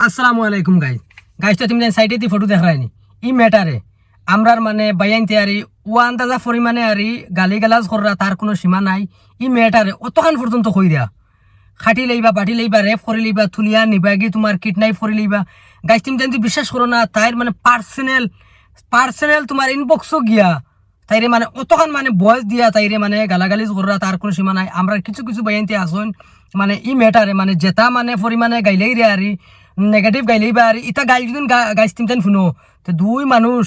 আসসালামু আলাইকুম গাই গাইজটা তুমি সাইডে দি ফটো দেখায়নি ই ম্যাটারে আমরার মানে বাইয়াইতে আরি ও আন্দাজা পরিমাণে আরি গালি গালাজ কররা তার কোনো সীমা নাই। ই ম্যাটারে অতখান পর্যন্ত কই দেয়া। খাটি লইবা, বাটি লইবা রেপ করে লইবা তুলিয়া নিবা, গিয়ে তোমার কিডনাইপ করে লইবা। গাইজ তুমি যদি বিশ্বাস করো না, তাইর মানে পার্সোনাল পার্সোনাল তোমার ইনবক্সও গিয়া তাইরে মানে অতখান মানে বয়স দিয়া তাইরে মানে গালাগালিজ কররা তার কোনো সীমা নাই। আমরা কিছু কিছু বাইয়াইতে আসুন মানে ই ম্যাটারে মানে যেটা মানে পরিমাণে গাইলেই রে আরি নেগেটিভ গাইলেই বা আরি ইটা গাই যদি গাইছ তিনটান শুনো। তো দুই মানুষ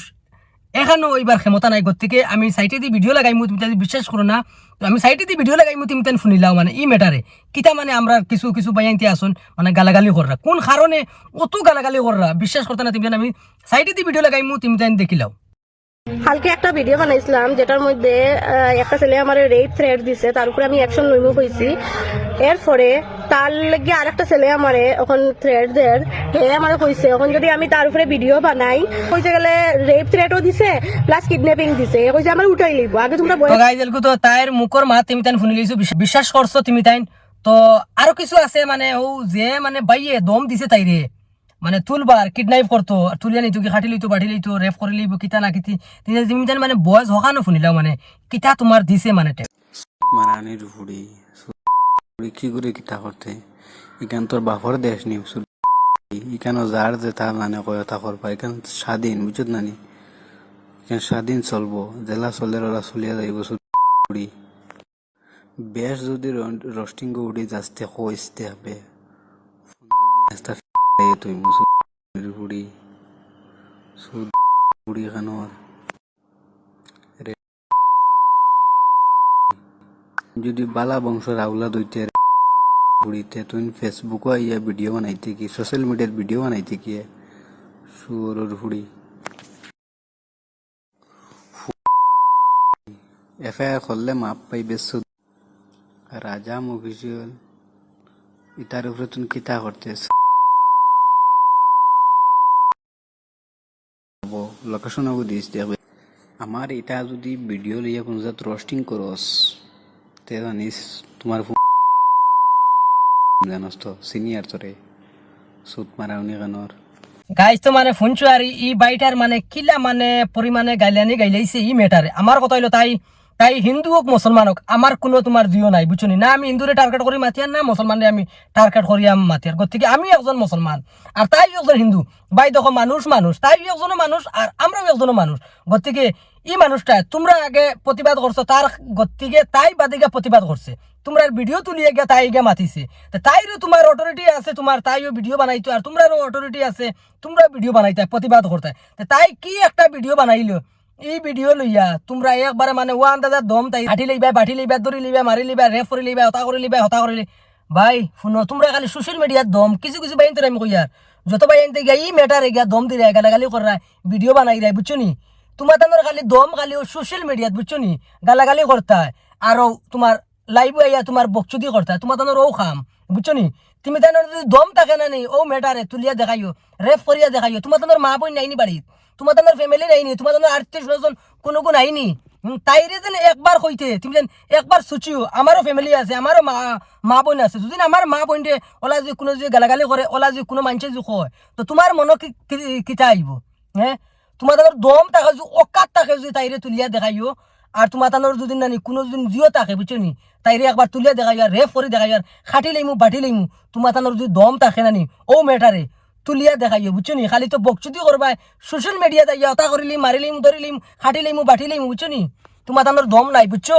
এখানেও এইবার ক্ষমতা নাই। গতিকে আমি সাইটে দি ভিডিও লাগাইমু তুমি যদি বিশ্বাস করো না। তো আমি সাইটে দি ভিডিও লাগাইমু তুমি তেন শুনিলাও মানে ই ম্যাটারে কিতা মানে আমরা কিছু কিছু বাইয়াইতে আসুন মানে গালাগালি কররা কোন কারণে অত গালাগালি কররা বিশ্বাস করতে না তুমি আমি সাইটে দি ভিডিও লাগাইমু তুমি তেন দেখিলাও কালকে একটা ভিডিও বানাইছিলাম, যেটার মধ্যে একটা ছেলে আমার রেপ থ্রেড দিছে, তার উপরে আমি অ্যাকশন লইমু কইছি। এরপরে তার লাগে আর একটা ছেলে আমারে এখন থ্রেড দের হে আমারে কইছে, এখন যদি আমি তার উপরে ভিডিও বানাই, কইছে গেলে রেপ থ্রেডও দিছে প্লাস কিডন্যাপিং দিছে। কইছে, আমার উঠাই লইব, আগে তোমরা বয়- গাইজ এলকু তো তাইর মুখর মাত তুমি তাইন শুনি লইছো বিশ্বাস- করছ তুমি তাইন তো আরও কিছু আছে মানে ও যে মানে বাইয়ে দম দিছে তাইরে। মানে তুলবার কিডন্যাপ করতো তুলিয়া নিতো কি খাটি লইতো বাঢ়ি লইতো রেপ করে লইব কিতা না কিতি। তুমি মানে বয়স হকানো শুনিলাও মানে কিতা তোমার দিছে মানে মারানির ফুড়ি কি করে কিতা করতে ইখান তোর বাপর দেশ নি ইখান যার যে তা মানে কয় তা করবা ইখান স্বাধীন বুঝত নানি? ইখান স্বাধীন চলবো, জেলা চলে ওরা চলিয়া যাইব বেশ যদি রস্টিং উড়ি যাস্তে কইসতে হবে তুই মুসুর ফুড়ি সুদ ফুড়ি খানোর যদি বালা বংশ রাউলা দইতে ঘুরিতে তুই ফেসবুকও আইয়া ভিডিও বানাইতে কি সোশ্যাল মিডিয়ার ভিডিও বানাইতে কি সুরর হুড়ি এফআইআর করলে মাপ পাইবে সুদ। রাজাম অফিসিয়াল ইটার উপরে তুমি কিতা করতে লোকেশন দিস দেখবে আমার এটা যদি ভিডিও লিয়ে কোনো জাত রোস্টিং করস তে জানিস তোমার ফোন জানস তো সিনিয়র তোরে সুত মারা উনি গানর তো মানে শুনছো আর ই বাইটার মানে কিলা মানে পরিমাণে গাইলানি গাইলাইছে ই মেটারে আমার কথা হইল তাই তাই হিন্দু হোক, মুসলমান হোক আমার কোনো তোমার জিও নাই বুঝছ না? আমি হিন্দুরে টার্গেট করি মাতিয়ার না মুসলমানে আমি টার্গেট করি আমি মাতিয়ার গতিকে আমি একজন মুসলমান আর তাই একজন হিন্দু। বাই দেখো মানুষ মানুষ তাই একজনও মানুষ আর আমরাও একজনও মানুষ। গতিকে ই মানুষটা তোমরা আগে প্রতিবাদ করছ তার গতিকে তাই বাদিকে প্রতিবাদ করছে তোমরা ভিডিও তুলিয়ে গিয়ে তাই গিয়ে মাতিছে। তাইরও তোমার অথরিটি আছে তোমার তাইও ভিডিও বানাইতো আর তোমরারও অথরিটি আছে তোমরা ভিডিও বানাইতে প্রতিবাদ করতে তাই কি একটা ভিডিও বানাইলো এই ভিডিও লইয়া তোমরা একবারে মানে ওয়া আন্দাজা দম তাই হাঁটি লইবা, বাটি লইবা, দড়ি লইবা মারি লইবা রেফ করে লইবা, হতা করে লইবা, হতা করে ভাই, শুনো, তোমরা খালি সোশ্যাল মিডিয়ার দম, কিছু কিছু বাইন তোর আমি কইয়ার যত ভাই আনতে গিয়া এই ম্যাটারে গিয়া দম দিলে, গালাগালি করা ভিডিও বানাই দেয় বুঝছ নি? তোমার তোমার খালি দম খালি সোশ্যাল মিডিয়াত বুঝছ নি? গালাগালি করতা আর তোমার লাইভ আইয়া তোমার বকচুদি করতা তোমার তোমার ও খাম বুঝছ নি? তুমি তাই যদি দম থাকে না নি ও ম্যাটারে তুলিয়া দেখাইও রেফ করিয়া দেখাইও তোমার তোমার মা বোন নাইনি বাড়িত তোমার তোমার ফ্যামিলি নাইনি তোমার তোমার আত্মীয় স্বজন কোনো কোন আইনি তাইরে যেন একবার কইতে তুমি যেন একবার সুচিও আমারও ফ্যামিলি আছে আমারও মা মা বোন আছে। যদি আমার মা বোনটে ওলা যে কোনো যে গালাগালি করে ওলা যে কোনো মানুষে যে কয়, তো তোমার মনে কিতা আইব হ্যাঁ তোমার তোমার দম থাকে যে অকাত থাকে যে তাইরে তুলিয়া দেখাইও আর তোমার তানোর যদি নানি, কোনো যদি জিও থাকে বুঝছ নি? তাইরে একবার তুলিয়া দেখাই আর রেফ করে দেখাই আর খাটি লইমু, বাটি লইমু তোমার তানোর যদি দম থাকে নানি ও মেটারে তুলিয়া দেখাইও, বুঝছ নি? খালি তো বকচুতি করবাই। সোশ্যাল মিডিয়া ইয়া অতা করিলিম মারিলিম ধরিলিম খাটিলিম, বাটিলিম, বুঝছ নি? তোমার আমার দম নাই, বুঝছ?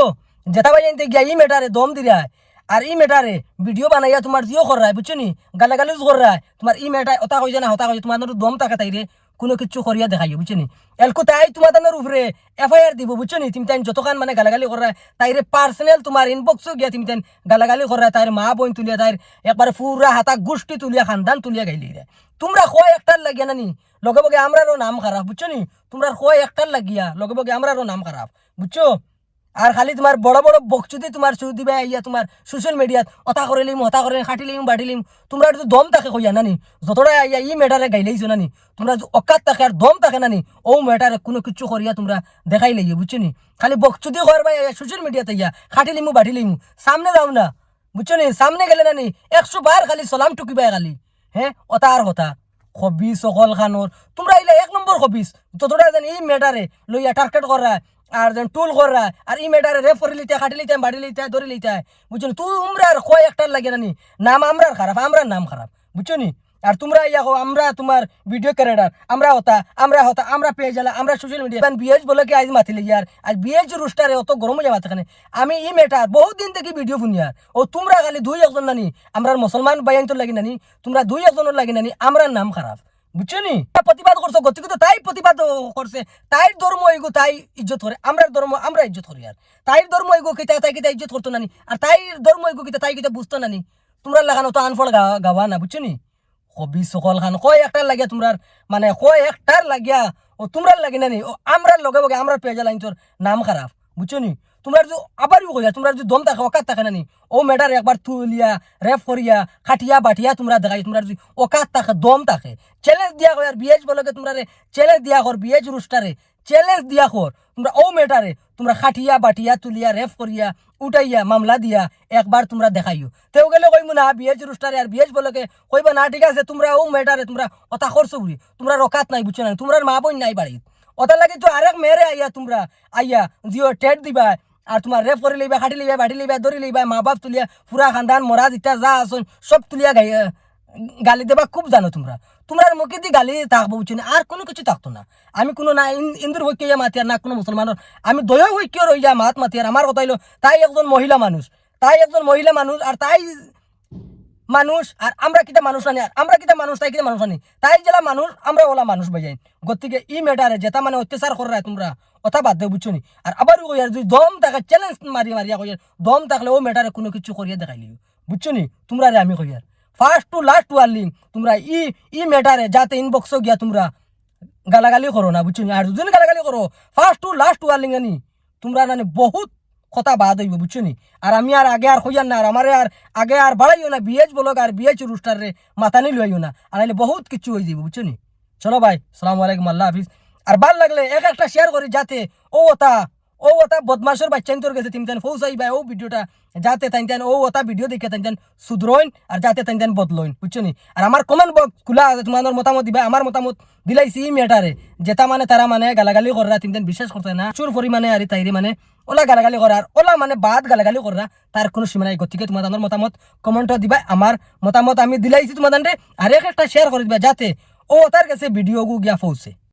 যেটা বাই আনতে গিয়া, ই মেটারে দম দিরায় আর ই মেটারে ভিডিও বানাইয়া তোমার জিও করায় রায় বুঝছ নি? গালাগালিজ করায় রায় তোমার ই মেটায় অতা কই না, হতা কই তোমার দম থাকে তাইরে কোনো কিছু করিয়া দেখাইও বুঝছ নি এলকো তাই তোমার তানোর উপরে এফআইআর দিব বুঝছ নি তুমি তাই যতখান মানে গালাগালি করা তাইরে পার্সোনাল তোমার ইনবক্সও গিয়া তুমি তাই গালাগালি করা তাইর মা বোন তুলিয়া তাইর একবারে পুরা হাতা গোষ্ঠী তুলিয়া, খানদান তুলিয়া গাইলি রে তোমরা কয় একটার লাগিয়া নানি লগে বগে আমরারও নাম খারাপ বুঝছ নি তোমরা কয় একটার লাগিয়া লগে বগে আমরারও নাম খারাপ বুঝছ আর খালি তোমার বড় বড় বকচুদি তোমার চু দিবা ইয়া তোমার সোশ্যাল মিডিয়াত অতা করে লিম, হতা করে খাটি লিম বাটি লিম। তোমরা একটু দম থাকে কইয়া, নানি? যতটা ইয়া ই মেটারে গাইলেইছো নানি। তোমরা অকাত থাকে আর দম থাকে, নানি ও মেটারে কোনো কিছু করিয়া তোমরা দেখাই লইয়ে বুঝছ নি? খালি বকচুদি করবা সোশ্যাল মিডিয়াতে ইয়া খাটি লিমু বাটি লিমু। সামনে যাও না বুঝছ নি? সামনে গেলে, নানি, একশো বার খালি সালাম টুকিবা খালি। হ্যাঁ অতা আর হতা খবিস সকল খানোর তোমরা ইলে এক নম্বর খবিস ততটা যেন এই মেটারে লইয়া টার্গেট করা আর যেন টুল করা, আর ই মেটারে রেফ করে লিতে কাটি লিতে বাড়ি লিতে ধরে লিতে, বুঝছ তোমরা আর কয় একটার লাগে না নাম আমরার খারাপ, আমরার নাম খারাপ, বুঝছ নি? আর তোমরা ইয়া আমরা তোমার ভিডিও ক্যারেডার আমরা হতা আমরা হতা, আমরা পেয়ে জ্বালা আমরা সোশ্যাল মিডিয়া বিএচ বলে কি আজ মাতিলে ইয়ার আর? বিএচ রুস্টারে অত গরম হয়ে যাবে আমি ই মেটার বহুত দিন থেকে ভিডিও শুনিয়ার ও তোমরা খালি দুই একজন নানি আমরা মুসলমান বাইন তো লাগি নানি তোমরা দুই একজনের লাগি নানি আমরার নাম খারাপ। বুঝছ নি প্রতিবাদ করছ, গতিকে তো তাই প্রতিবাদ করছে। তাই ধর্ম এগো তাই ইজ্জত করে আমরার ধর্ম, আমরা ইজ্জত করি আর। তাই ধর্ম এগো কিতা তাই কিতা ইজ্জত করতো নানি? আর তাই ধর্ম এগো কিতা তাই কিতা বুঝতো নানি? তোমরা লাগানো তো আনফল গাওয়া না বুঝছ নি কবি সকল খান, কয় একটার লাগিয়া তোমরার মানে কয় একটার লাগিয়া ও তোমরার লাগি নানি? ও আমরার লগে বগে, আমরার পেজা লাইন তোর নাম খারাপ বুঝছ নি? তোমরা যদি আবারও কইয়া তোমরা যদি দম থাকে অকাত থাকে না নি? ও মেডার একবার তুলিয়া রেফ করিয়া, খাটিয়া বাটিয়া তোমরা দেখাই, তোমরা যদি অকাত থাকে, দম থাকে। চ্যালেঞ্জ দিয়া কর বিএচ বলকে তোমরা চ্যালেঞ্জ দিয়া কর বিএচ রুস্টারে চ্যালেঞ্জ দিয়া কর। তোমরা, ও মেটারে তোমরা খাটিয়া, বাটিয়া, তুলিয়া রেফ করিয়া, উঠাইয়া, মামলা দিয়া একবার তোমরা দেখাইও। তেও গেলে কইমু না বিএচ রুস্টারে আর বিএচ বলকে কইবা না, ঠিক আছে, তোমরা, ও মেটারে তোমরা অতা করছ বুড়ি তোমরা রকাত নাই, বুঝছ না তোমরা মা বোন নাই বাড়িত ওটা লাগে তো আরেক মেরে আইয়া তোমরা আইয়া জিও টেট দিবা, আর তোমার রেফ করে লইবা খাটি লইবা, বাটি লইবা, দড়ি লইবা মা বাপ তুলিয়া পুরা খানদান, মরা দিতা যা আসন, সব তুলিয়া গাই গালি দেবা, খুব জানো তোমরা তোমরা মুখে দিয়ে গালি থাকব বুঝছ? আর কোনো কিছু থাকতো না আমি কোনো না ইন- ইন্দুর হইকিয়া মাতি আর না কোনো মুসলমানের আমি দয়া হইকিয়া রইয়া, মাত মাতি আর আমার কথা হইল, তাই একজন মহিলা মানুষ, তাই একজন মহিলা মানুষ, আর তাই মানুষ, আর আমরা কিতা মানুষ আনি, আর আমরা কিতা মানুষ, তাই কিতা মানুষ আনি। তাই জেলা মানুষ, আমরা ওলা মানুষ বাজাই গতিকে ই মেটারে যেটা মানে অত্যাচার করে তোমরা, কথা দেও বুঝছ নি। আর আবার কইয়ার যদি দম থাকে চ্যালেঞ্জ মারি মারিয়া কইয়ার দম থাকলে ও মেটারে কোনো কিছু করিয়া দেখাই লিও। বুঝছ নি? তোমরা রে আমি কইয়ার ফার্স্ট টু লাস্ট ওয়ার্লিং তোমরা ই ই মেটারে যাতে ইনবক্স গিয়া তোমরা গালাগালি করো না, বুঝছ নি? আর যদি গালাগালি করো ফার্স্ট টু লাস্ট ওয়ার্লিং আনি। তোমরা মানে বহুত কথা বাদ হইব, বুঝছ নি? আর আমি আর আগে আর হইয়ার না, আর আমারে আর আগে আর বাড়াইও না বিএচ বলক আর বিএচ রুস্টার মাথানি লইও না, আর নাহলে বহুত কিছু হয়ে যাবে বুঝছ নি? চলো ভাই, সালাম আলাইকুম, আল্লাহ হাফিজ। আর ভালো লাগলে এক একটা শেয়ার করি যাতে ও ওটা ও ওটা বদমাসের বাচ্চান তোর গেছে তিন তেন ফৌসাই ভাই ও ভিডিওটা যাতে তাই ও ওটা ভিডিও দেখে তাই সুধরইন আর যাতে তাই বদলইন, বুঝছ নি? আর আমার কমেন্ট বক্স খোলা আছে, তোমাদের মতামত দিবা, আমার মতামত দিলাইছি ই মেটারে যেটা মানে তারা মানে গালাগালি করা তিন দিন বিশ্বাস করতে না, প্রচুর পরিমাণে আর তাইরে মানে ওলা গালাগালি করার ওলা মানে বাদ গালাগালি করা তার কোনো সীমা নাই। গতিকে তোমাদের মতামত কমেন্ট দিবা, আমার মতামত আমি দিলাইছি তোমাদের আর এক একটা শেয়ার করে দিবা যাতে ও তার কাছে ভিডিও গিয়া পৌঁছে।